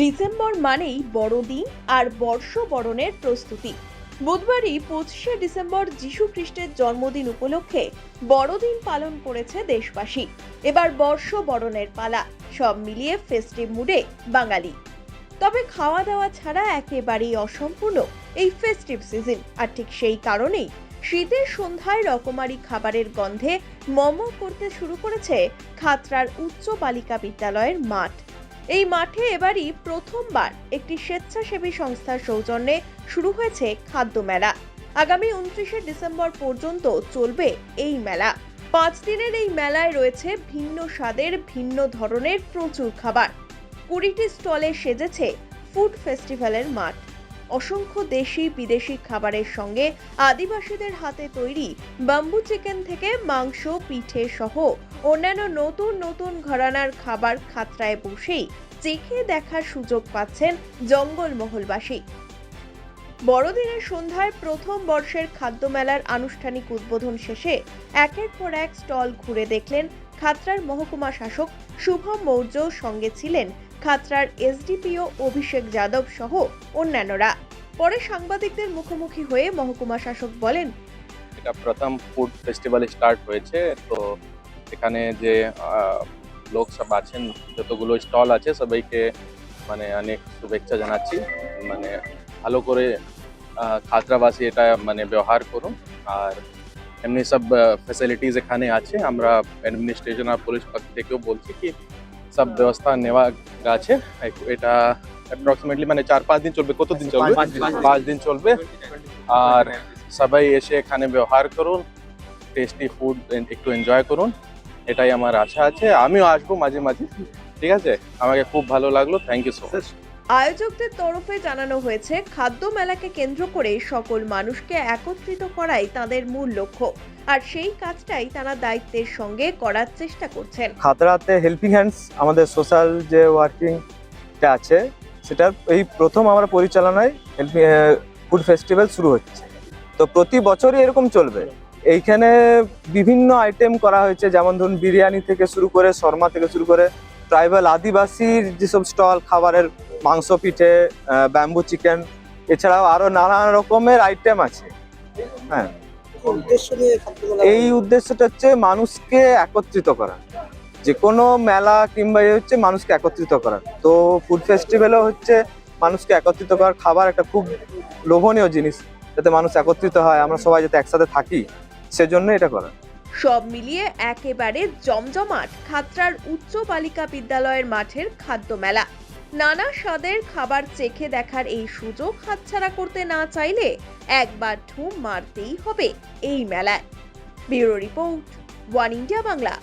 December মানেই বড়দিন আর বর্ষবরণের প্রস্তুতি। বুধবারই পঁচিশে ডিসেম্বর যীশু খ্রিস্টের জন্মদিন উপলক্ষে বড়দিন পালন করেছে দেশবাসী। এবার বর্ষবরণের পালা, সব মিলিয়ে ফেস্টিভ মুডে বাঙালি। তবে খাওয়া দাওয়া ছাড়া একেবারেই অসম্পূর্ণ এই ফেস্টিভ সিজন আর ঠিক সেই কারণেই শীতের সন্ধ্যায় রকমারি খাবারের গন্ধে মম করতে শুরু করেছে খাতড়ার উচ্চ বালিকা বিদ্যালয়ের মাঠ। এই মাঠে এবারই প্রথমবার একটি স্বেচ্ছাসেবী সংস্থার সৌজন্যে শুরু হয়েছে খাদ্য মেলা। আগামী উনত্রিশে ডিসেম্বর পর্যন্ত চলবে এই মেলা। পাঁচ দিনের এই মেলায় রয়েছে ভিন্ন স্বাদের, ভিন্ন ধরনের প্রচুর খাবার। কুড়িটি স্টলে সেজেছে ফুড ফেস্টিভ্যালের মাঠ। অসংখ্য দেশি বিদেশি খাবারের সঙ্গে আদিবাসীদের হাতে তৈরি বাম্বু চিকেন থেকে মাংস, পিঠে সহ অন্যান্য নতুন নতুন ঘরানার খাবার খাতরায় বসেই চেখে দেখার সুযোগ পাচ্ছেন জঙ্গলমহলবাসী। বড়দিনের সন্ধ্যায় প্রথম বর্ষের খাদ্য মেলার আনুষ্ঠানিক উদ্বোধন শেষে একের পর এক স্টল ঘুরে দেখলেন খাতড়ার মহকুমা শাসক শুভম মৌর্য সঙ্গে ছিলেন খাতড়ার এসডিপিও অভিষেক যাদব সহ অন্যান্যরা। পরে সাংবাদিকদের মুখোমুখি হয়ে মহকুমা শাসক বলেন এটা প্রথম ফুড ফেস্টিভ্যাল স্টার্ট হয়েছে তো এখানে যে লোক সব আছেন যতগুলো স্টল আছে সবাইকে মানে অনেক শুভেচ্ছা জানাচ্ছি। মানে ভালো করে আহ, খাতড়াবাসী এটা মানে ব্যবহার করুন। আর এমনি সব ফ্যাসিলিটিস এখানে আছে। আমরা অ্যাডমিনিস্ট্রেশন আর পুলিশ পক্ষ থেকেও বলছি কি সব ব্যবস্থা নেওয়া আছে এটা অ্যাপ্রক্সিমেটলি মানে চার পাঁচ দিন চলবে। কত দিন চলবে? পাঁচ দিন চলবে। আর সবাই এসে এখানে ব্যবহার করুন টেস্টি ফুড একটু এনজয় করুন। এটাই আমার আশা আছে। আমিও আসব মাঝে মাঝে। ঠিক আছে? আমাকে খুব ভালো লাগল। থ্যাংক ইউ সো মাচ আয়োজকদের তরফে জানানো হয়েছে, খাদ্য মেলাকে কেন্দ্র করে সকল মানুষকে একত্রিত করাই তাদের মূল লক্ষ্য। আর সেই কাজটাই তারা দায়িত্বের সঙ্গে করার চেষ্টা করছেন। খাতড়াতে হেল্পিং হ্যান্ডস আমাদের সোশ্যাল যে ওয়ার্কিংটা আছে, সেটার এই প্রথম আমরা পরিচালনায় হেল্পিং ফুড ফেস্টিভ্যাল শুরু হচ্ছে। তো প্রতি বছরই এরকম চলবে। এইখানে বিভিন্ন আইটেম করা হয়েছে, যেমন ধরুন বিরিয়ানি থেকে শুরু করে, শর্মা থেকে শুরু করে ট্রাইবাল আদিবাসীর যেসব স্টল, খাবারের মাংস, পিঠে ব্যাম্বু চিকেন এছাড়াও আরও নানান রকমের আইটেম আছে। হ্যাঁ। এই উদ্দেশ্যটা হচ্ছে মানুষকে একত্রিত করা। যে কোনো মেলা কিংবা হচ্ছে মানুষকে একত্রিত করা। তো ফুড ফেস্টিভ্যালও হচ্ছে মানুষকে একত্রিত করার খাবার একটা খুব লোভনীয় জিনিস। যাতে মানুষ একত্রিত হয়, আমরা সবাই যাতে একসাথে থাকি সেজন্য এটা করা। সব মিলিয়ে একেবারে জমজমাট খাত্রার উচ্চ বালিকা বিদ্যালয়ের মাঠের খাদ্য মেলা। নানা স্বাদের খাবার চেখে দেখার এই সুযোগ হাতছাড়া করতে না চাইলে একবার ঢুম মারতেই হবে এই মেলায়। Bureau report, one India Bangla.